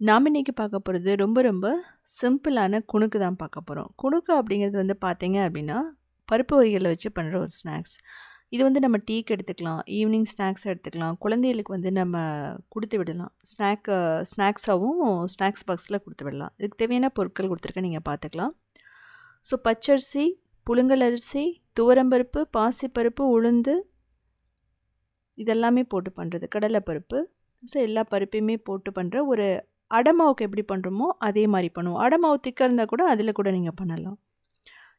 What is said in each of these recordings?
நாம் இன்றைக்கி பார்க்க போகிறது ரொம்ப ரொம்ப சிம்பிளான குணுக்கு தான் பார்க்க போகிறோம் குணுக்கு அப்படிங்கிறது வந்து பார்த்தீங்க அப்படின்னா பருப்பு வகைகளை வச்சு பண்ணுற ஒரு ஸ்நாக்ஸ். இது வந்து நம்ம டீக்கு எடுத்துக்கலாம் ஈவினிங் ஸ்நாக்ஸ் எடுத்துக்கலாம் குழந்தைகளுக்கு வந்து நம்ம கொடுத்து விடலாம். ஸ்நாக் ஸ்நாக்ஸாகவும் ஸ்நாக்ஸ் பாக்ஸில் கொடுத்து விடலாம். இதுக்கு தேவையான பொருட்கள் கொடுத்துருக்க நீங்கள் பார்த்துக்கலாம். ஸோ பச்சரிசி புழுங்கல் அரிசி துவரம்பருப்பு பாசிப்பருப்பு உளுந்து இதெல்லாமே போட்டு பண்ணுறது கடலைப்பருப்பு ஸோ எல்லா பருப்பையுமே போட்டு பண்ணுற ஒரு அடமாவுக்கு எப்படி பண்ணுறோமோ அதே மாதிரி பண்ணுவோம். அடமாவு திக்காக இருந்தால் கூட அதில் கூட நீங்கள் பண்ணலாம்.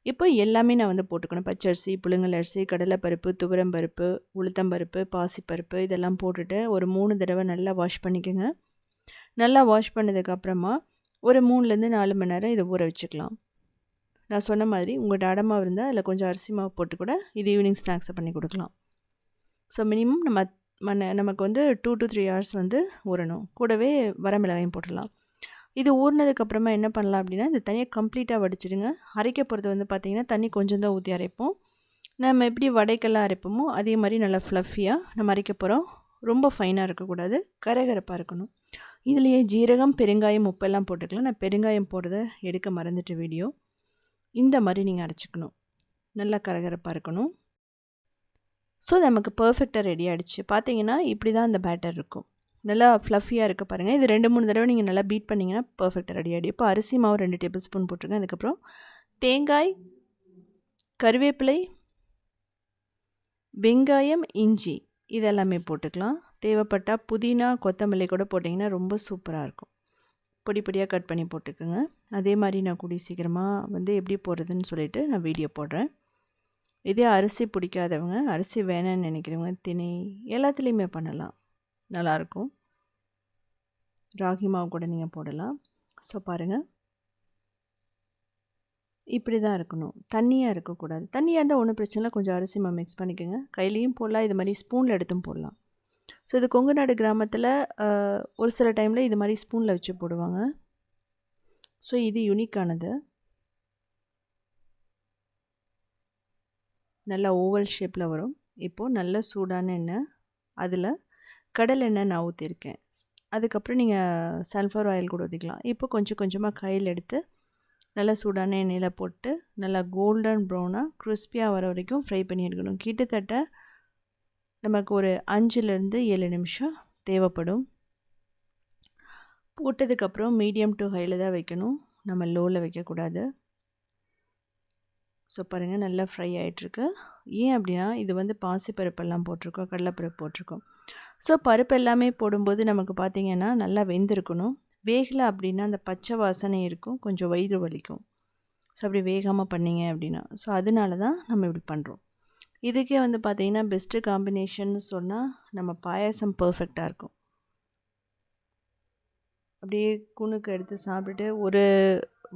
இப்போ எல்லாமே நான் வந்து போட்டுக்கணும். பச்சரிசி புழுங்கல் அரிசி கடலைப்பருப்பு துவரம்பருப்பு உளுத்தம்பருப்பு பாசிப்பருப்பு இதெல்லாம் போட்டுட்டு ஒரு மூணு தடவை நல்லா வாஷ் பண்ணிக்கோங்க. நல்லா வாஷ் பண்ணதுக்கப்புறமா ஒரு மூணுலேருந்து நாலு மணி நேரம் இதை ஊற வச்சுக்கலாம். நான் சொன்ன மாதிரி உங்கள்கிட்ட அடமாவு இருந்தால் அதில் கொஞ்சம் அரிசி மாவு போட்டு கூட இது ஈவினிங் ஸ்நாக்ஸை பண்ணி கொடுக்கலாம். ஸோ மினிமம் நம்ம மண் நமக்கு வந்து டூ டு த்ரீ ஹவர்ஸ் வந்து ஊறணும். கூடவே வரமிளகாயும் போட்டுடலாம். இது ஊறினதுக்கப்புறமா என்ன பண்ணலாம் அப்படின்னா இந்த தனியாக கம்ப்ளீட்டாக வடிச்சிடுங்க. அரைக்க போகிறது வந்து பார்த்திங்கன்னா தண்ணி கொஞ்சம் தான் ஊற்றி அரைப்போம். நம்ம எப்படி வடைக்கெல்லாம் அரைப்போமோ அதே மாதிரி நல்லா ஃப்ளஃபியாக நம்ம அரைக்க போகிறோம் ரொம்ப ஃபைனாக இருக்கக்கூடாது. கரகரப்பாக இருக்கணும். இதுலேயே ஜீரகம் பெருங்காயம் உப்பெல்லாம் போட்டுக்கலாம். நான் பெருங்காயம் போடுறத எடுக்க மறந்துட்டு வீடியோ இந்த மாதிரி நீங்கள் அரைச்சிக்கணும். நல்லா கரகரப்பாக இருக்கணும். ஸோ நமக்கு பர்ஃபெக்டாக ரெடி ஆகிடுச்சு பார்த்தீங்கன்னா இப்படி தான் அந்த பேட்டர் இருக்கும். நல்லா ஃப்ளஃபியாக இருக்க பாருங்கள் இது ரெண்டு மூணு தடவை நீங்கள் நல்லா பீட் பண்ணிங்கன்னா பர்ஃபெக்டாக ரெடி ஆகிடும் இப்போ அரிசி மாவு ரெண்டு டேபிள் ஸ்பூன் போட்டிருக்கேன். அதுக்கப்புறம் தேங்காய் கருவேப்பிலை வெங்காயம் இஞ்சி இதெல்லாமே போட்டுக்கலாம். தேவைப்பட்டால் புதினா கொத்தமல்லி கூட போட்டிங்கன்னா ரொம்ப சூப்பராக இருக்கும். பொடி பொடியாக கட் பண்ணி போட்டுக்கோங்க. அதே மாதிரி நான் கூடிய சீக்கிரமாக வந்து எப்படி போடுறதுன்னு சொல்லிவிட்டு நான் வீடியோ போடுறேன். இதே அரிசி பிடிக்காதவங்க அரிசி வேணும்னு நினைக்கிறவங்க திணை எல்லாத்துலேயுமே பண்ணலாம். நல்லாயிருக்கும் ராகி மாவு கூட நீங்கள் போடலாம். ஸோ பாருங்கள் இப்படி தான் இருக்கணும். தண்ணியாக இருக்கக்கூடாது. தண்ணியாக இருந்தால் ஒன்றும் பிரச்சனை இல்லை. கொஞ்சம் அரிசி மாவு மிக்ஸ் பண்ணிக்கோங்க. கையிலையும் போடலாம். இது மாதிரி ஸ்பூனில் எடுத்தும் போடலாம். ஸோ இது கொங்கு நாடு கிராமத்தில் ஒரு சில டைமில் இது மாதிரி ஸ்பூனில் வச்சு போடுவாங்க. ஸோ இது யுனிக்கானது நல்லா ஓவல் ஷேப்பில் வரும். இப்போது நல்ல சூடான எண்ணெய் அதில் கடல் எண்ணெய் நான் ஊற்றிருக்கேன் அதுக்கப்புறம் நீங்கள் சல்ஃபர் ஆயில் கூட ஊற்றிக்கலாம் இப்போ கொஞ்சம் கொஞ்சமாக கையில் எடுத்து நல்லா சூடான எண்ணெயில் போட்டு நல்லா கோல்டன் ப்ரௌனாக க்ரிஸ்பியாக வர வரைக்கும் ஃப்ரை பண்ணி எடுக்கணும். கிட்டத்தட்ட நமக்கு ஒரு அஞ்சுலேருந்து ஏழு நிமிஷம் தேவைப்படும். போட்டதுக்கப்புறம் மீடியம் டு ஹையில் தான் வைக்கணும். நம்ம லோவில் வைக்கக்கூடாது. ஸோ பாருங்கள் நல்லா ஃப்ரை ஆகிட்டுருக்கு ஏன் அப்படின்னா இது வந்து பாசிப்பருப்பெல்லாம் போட்டிருக்கோம் கடலைப்பருப்பு போட்டிருக்கோம். ஸோ பருப்பு எல்லாமே போடும்போது நமக்கு பார்த்திங்கன்னா நல்லா வெந்திருக்கணும். வேகலை அப்படின்னா அந்த பச்சை வாசனை இருக்கும் கொஞ்சம் வயிறு வலிக்கும். ஸோ அப்படி வேகாமல் பண்ணிங்க அப்படின்னா. ஸோ அதனால தான் நம்ம இப்படி பண்ணுறோம் இதுக்கே வந்து பார்த்திங்கன்னா பெஸ்ட்டு காம்பினேஷன்னு சொன்னால் நம்ம பாயாசம் பர்ஃபெக்டாக இருக்கும். அப்படியே குணுக்கு எடுத்து சாப்பிட்டுட்டு ஒரு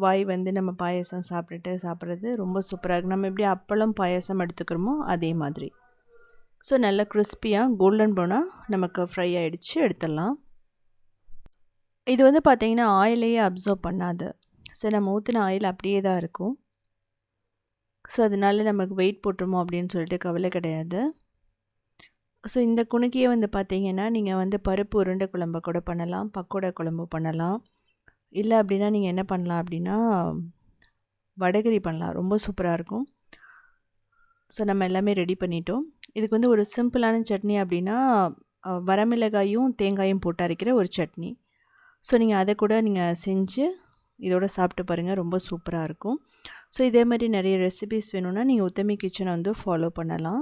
வாய் வந்து நம்ம பாயசம் சாப்பிட்டுட்டு சாப்பிட்றது ரொம்ப சூப்பராக இருக்கும். நம்ம எப்படி அப்பளம் பாயசம் எடுத்துக்கிறோமோ அதே மாதிரி. ஸோ நல்லா கிறிஸ்பியாக கோல்டன் ப்ரௌனாக நமக்கு ஃப்ரை ஆகிடுச்சு எடுத்துடலாம். இது வந்து பார்த்திங்கன்னா ஆயிலையே அப்சர்வ் பண்ணாது. ஸோ நம்ம ஊற்றின ஆயில் அப்படியே தான் இருக்கும். ஸோ அதனால நமக்கு வெயிட் போட்டுருமோ அப்படின்னு சொல்லிட்டு கவலை கிடையாது. ஸோ இந்த குணுக்கியை வந்து பார்த்திங்கன்னா நீங்கள் வந்து பருப்பு உருண்டை குழம்பு கூட பண்ணலாம் பக்கோடா குழம்பு பண்ணலாம். இல்லை அப்படின்னா நீங்கள் என்ன பண்ணலாம் அப்படின்னா வடகரி பண்ணலாம். ரொம்ப சூப்பராக இருக்கும். ஸோ நம்ம எல்லாமே ரெடி பண்ணிட்டோம். இதுக்கு வந்து ஒரு சிம்பிளான சட்னி அப்படின்னா வரமிளகாயும் தேங்காயும் போட்டு அரைக்கிற ஒரு சட்னி. ஸோ நீங்கள் அதை கூட நீங்கள் செஞ்சு இதோட சாப்பிட்டு பாருங்கள் ரொம்ப சூப்பராக இருக்கும். ஸோ இதே மாதிரி நிறைய ரெசிபிஸ் வேணும்னா நீங்கள் உத்தமி கிச்சனை வந்து ஃபாலோ பண்ணலாம்.